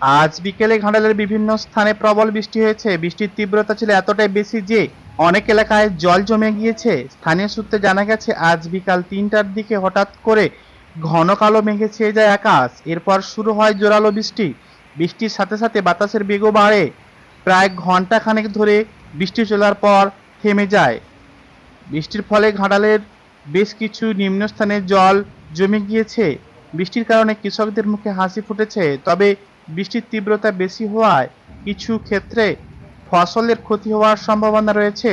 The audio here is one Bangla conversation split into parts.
আজ বিকেলে ঘাটালের বিভিন্ন স্থানে প্রবল বৃষ্টি হয়েছে। বৃষ্টির তীব্রতা ছিল এতটাই বেশি যে অনেক এলাকায় জল জমে গিয়েছে। স্থানীয় সূত্রে জানা গেছে, আজ বিকাল তিনটার দিকে হঠাৎ করে ঘন কালো মেঘে ছেয়ে যায় আকাশ। এরপর শুরু হয় জোরালো বৃষ্টি। বৃষ্টির সাথে সাথে বাতাসের বেগও বাড়ে। প্রায় ঘণ্টা খানেক ধরে বৃষ্টি চলার পর থেমে যায়। বৃষ্টির ফলে ঘাটালের বেশ কিছু নিম্নস্থানে জল জমে গিয়েছে। বৃষ্টির কারণে কৃষকদের মুখে হাসি ফুটেছে। তবে বৃষ্টির তীব্রতা বেশি হওয়ায় কিছু ক্ষেত্রে ফসলের ক্ষতি হওয়ার সম্ভাবনা রয়েছে।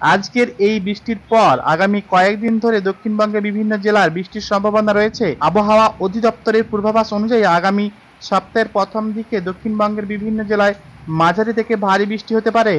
আজকের এই বৃষ্টির পর আগামী কয়েকদিন ধরে দক্ষিণবঙ্গের বিভিন্ন জেলার বৃষ্টির সম্ভাবনা রয়েছে। আবহাওয়া অধিদপ্তরের পূর্বাভাস অনুযায়ী আগামী সপ্তাহের প্রথম দিকে দক্ষিণবঙ্গের বিভিন্ন জেলায় মাঝারি থেকে ভারী বৃষ্টি হতে পারে।